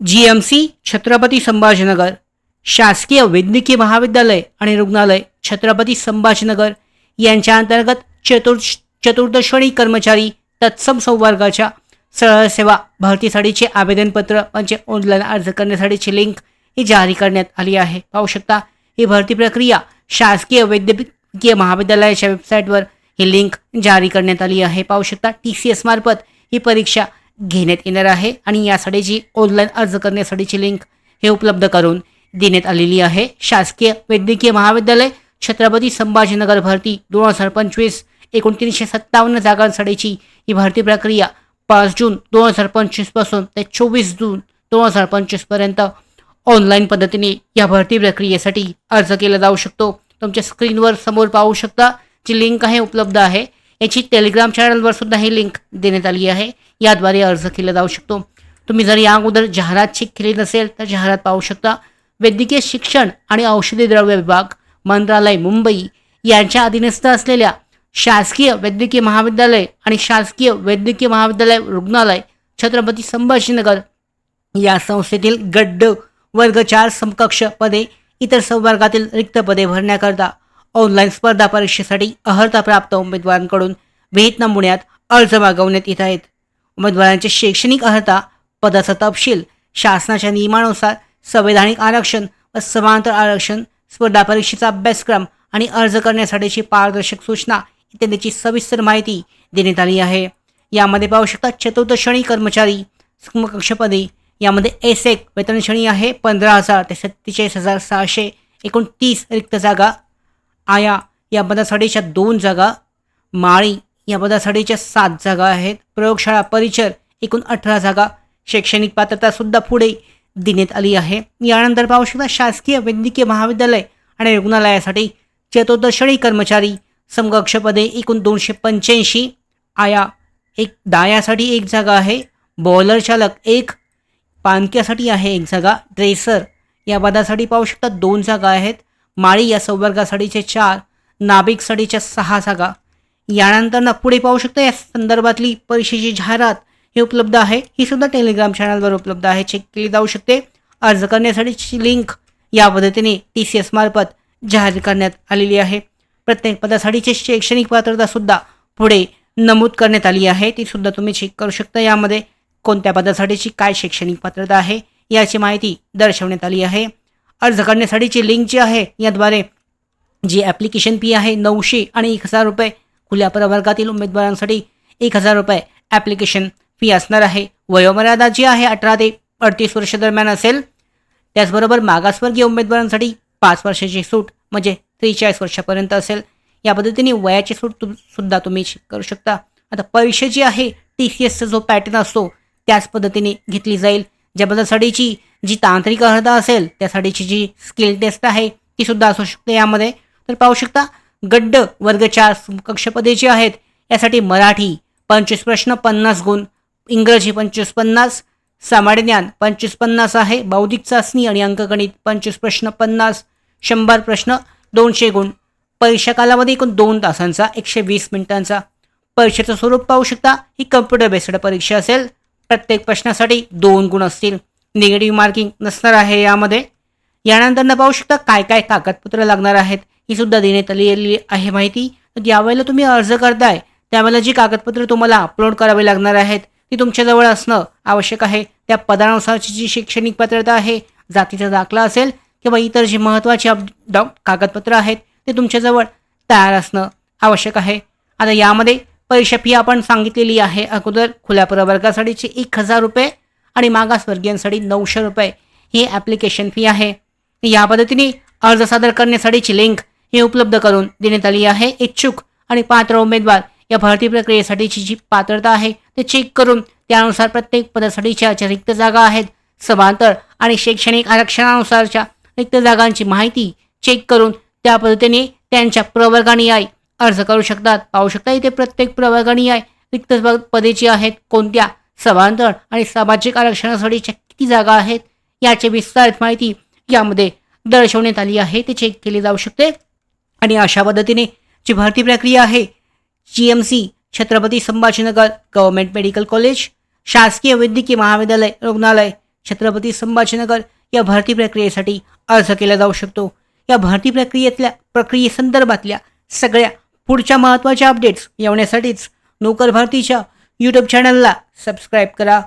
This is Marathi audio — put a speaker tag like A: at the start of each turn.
A: G M C Chhatrapati Sambhajinagar शासकीय वैद्यकीय महाविद्यालय आणि रुग्णालय छत्रपती संभाजीनगर यांच्या अंतर्गत चतुर् चतुर्दशणी कर्मचारी तत्सम संवर्गाच्या सरळ सेवा भरतीसाठीचे आवेदनपत्र म्हणजे ऑनलाईन अर्ज करण्यासाठीची लिंक ही जारी करण्यात आली आहे. पाहू शकता ही भरती प्रक्रिया शासकीय वैद्यकीय महाविद्यालयाच्या वेबसाईटवर ही लिंक जारी करण्यात आली आहे. पाहू शकता टी सी एस मार्फत ही परीक्षा घेण्यात येणार आहे आणि यासाठीची ऑनलाईन अर्ज करण्यासाठीची लिंक हे उपलब्ध करून देण्यात आलेली आहे. शासकीय वैद्यकीय महाविद्यालय छत्रपती संभाजीनगर भरती दोन हजार पंचवीस एकोणतीसशे सत्तावन्न जागांसाठीची ही भरती प्रक्रिया पाच जून दोन हजार पंचवीसपासून ते चोवीस जून दोन हजार पंचवीसपर्यंत ऑनलाईन पद्धतीने या भरती प्रक्रियेसाठी अर्ज केला जाऊ शकतो. तुमच्या स्क्रीनवर समोर पाहू शकता जी लिंक आहे उपलब्ध आहे. याची टेलिग्राम चॅनलवर सुद्धा ही लिंक देण्यात आली आहे. याद्वारे अर्ज केला जाऊ शकतो. तुम्ही जर या अगोदर जाहिरात चेक केली नसेल तर जाहिरात पाहू शकता. वैद्यकीय शिक्षण आणि औषधी द्रव्य विभाग मंत्रालय मुंबई यांच्या अधीनस्थ असलेल्या शासकीय वैद्यकीय महाविद्यालय आणि शासकीय वैद्यकीय महाविद्यालय रुग्णालय छत्रपती संभाजीनगर या संस्थेतील गड्ड वर्ग चार समकक्ष पदे इतर संवर्गातील रिक्त पदे भरण्याकरता ऑनलाईन स्पर्धा परीक्षेसाठी अर्हता प्राप्त उमेदवारांकडून विहित नमुन्यात अर्ज मागवण्यात येत आहेत. उमेदवारांची शैक्षणिक अर्हता पदाचा तपशील शासनाच्या नियमानुसार संवैधानिक आरक्षण व समांतर आरक्षण स्पर्धा परीक्षेचा अभ्यासक्रम आणि अर्ज करण्यासाठीची पारदर्शक सूचना इत्यादीची सविस्तर माहिती देण्यात आली आहे. यामध्ये पाहू शकता चतुर्थ श्रेणी कर्मचारी समकक्षपदी यामध्ये एस एक वेतन श्रेणी आहे पंधरा हजार ते सत्तेचाळीस हजार सहाशे एकोणतीस रिक्त जागा आया. या पदासाठीच्या दोन जागा. माळी या पदासाठीच्या सात जागा आहेत. प्रयोगशाळा परिचर एकूण अठरा जागा. शैक्षणिक पात्रतासुद्धा पुढे देण्यात आली आहे. यानंतर पाहू शकता शासकीय वैद्यकीय महाविद्यालय आणि रुग्णालयासाठी चतुर्दशणी कर्मचारी समकक्षपदे एकूण दोनशे पंच्याऐंशी. आया एक दायासाठी एक जागा आहे. बॉलर चालक एक. पानक्यासाठी आहे एक जागा. ड्रेसर या पदासाठी पाहू शकता दोन जागा आहेत. माळी या संवर्गासाठीचे चार नाभिकसाठीच्या सहा जागा. यानंतर ना पुढे पाहू शकता या संदर्भातली परीक्षेची जाहिरात ही उपलब्ध आहे. ही सुद्धा टेलिग्राम चॅनलवर उपलब्ध आहे. चेक केली जाऊ शकते. अर्ज करण्यासाठीची लिंक या पद्धतीने टी सी एस मार्फत जाहीर करण्यात आलेली आहे. प्रत्येक पदासाठीची शैक्षणिक पात्रता सुद्धा पुढे नमूद करण्यात आली आहे. ती सुद्धा तुम्ही चेक करू शकता. यामध्ये कोणत्या पदासाठीची काय शैक्षणिक पात्रता आहे याची माहिती दर्शवण्यात आली आहे. अर्ज करण्यासाठीची लिंक जी आहे याद्वारे जी ॲप्लिकेशन फी आहे नऊशे आणि एक हजार रुपये खुल्या प्रवर्गातील उमेदवारांसाठी एक हजार रुपये ॲप्लिकेशन फी असणार आहे. वयोमर्यादा जी आहे अठरा ते अडतीस वर्ष दरम्यान असेल त्याचबरोबर मागासवर्गीय उमेदवारांसाठी पाच वर्षाची सूट म्हणजे त्रेचाळीस वर्षापर्यंत असेल. या पद्धतीने वयाची सूट तुम सुद्धा तुम्ही करू शकता. आता परीक्षा जी आहे टी सी एसचा जो पॅटर्न असतो त्याच पद्धतीने घेतली जाईल. ज्याबद्दलसाठीची जी तांत्रिक अर्हता असेल त्यासाठीची जी स्किल टेस्ट आहे ती सुद्धा असू शकते यामध्ये. तर पाहू शकता गड्ड वर्ग चार कक्षपदे जी आहेत. यासाठी मराठी पंचवीस प्रश्न पन्नास गुण इंग्रजी पंचवीस पन्नास सामान्य ज्ञान पंचवीस पन्नास आहे बौद्धिक चाचणी आणि अंकगणित पंचवीस प्रश्न पन्नास शंभर प्रश्न दोनशे गुण. परीक्षा कालावधी एकूण दोन तासांचा एकशे वीस मिनिटांचा. परीक्षेचं स्वरूप पाहू शकता ही कम्प्युटर बेस्ड परीक्षा असेल. प्रत्येक प्रश्नासाठी दोन गुण असतील. निगेटिव्ह मार्किंग नसणार आहे यामध्ये. यानंतर न पाहू शकता काय काय कागदपत्र लागणार आहेत. ही सुद्धा देण्यात आलेली आहे माहिती. तर ज्यावेळेला तुम्ही अर्ज करताय त्यावेळेला जी कागदपत्र तुम्हाला अपलोड करावी लागणार आहेत ती तुमच्याजवळ असणं आवश्यक आहे. त्या पदानुसारची जी शैक्षणिक पात्रता आहे जातीचा दाखला असेल किंवा इतर जी महत्त्वाची अप डॉ कागदपत्र आहेत ते तुमच्याजवळ तयार असणं आवश्यक आहे. आता यामध्ये पैसे फी आपण सांगितलेली आहे. अगोदर खुल्या प्रवर्गासाठीची एक हजार रुपये आणि मागासवर्गीयांसाठी नऊशे रुपये ही ॲप्लिकेशन फी आहे. या पद्धतीने अर्ज सादर करण्यासाठीची लिंक ही उपलब्ध करून देण्यात आली आहे. इच्छुक आणि पात्र उमेदवार या भरती प्रक्रियेसाठीची जी पात्रता आहे ते चेक करून त्यानुसार प्रत्येक पदासाठीच्या ज्या रिक्त जागा आहेत समांतर आणि शैक्षणिक आरक्षणानुसारच्या रिक्त जागांची माहिती चेक करून त्या पद्धतीने त्यांच्या प्रवर्गानुयायी अर्ज करू शकतात. पाहू शकता इथे प्रत्येक प्रवर्गानुयायी रिक्त पदेची आहेत. कोणत्या? समांतर आणि सामाजिक आरक्षणासाठीच्या किती जागा आहेत? याची विस्तारित माहिती यामध्ये दर्शवण्यात आली आहे. ते चेक केली जाऊ शकते. आणि अशा पद्धतीने जी भरती प्रक्रिया आहे G M C Chhatrapati Sambhajinagar government medical college शासकीय वैद्यकीय महाविद्यालय रुग्णालय छत्रपती संभाजीनगर या भरती प्रक्रियेसाठी अर्ज केला जाऊ शकतो. या भरती प्रक्रियेतल्या प्रक्रियेसंदर्भातल्या सगळ्या पुढच्या महत्त्वाच्या अपडेट्स येण्यासाठीच नोकर भारतीच्या यूट्यूब चॅनलला सबस्क्राईब करा.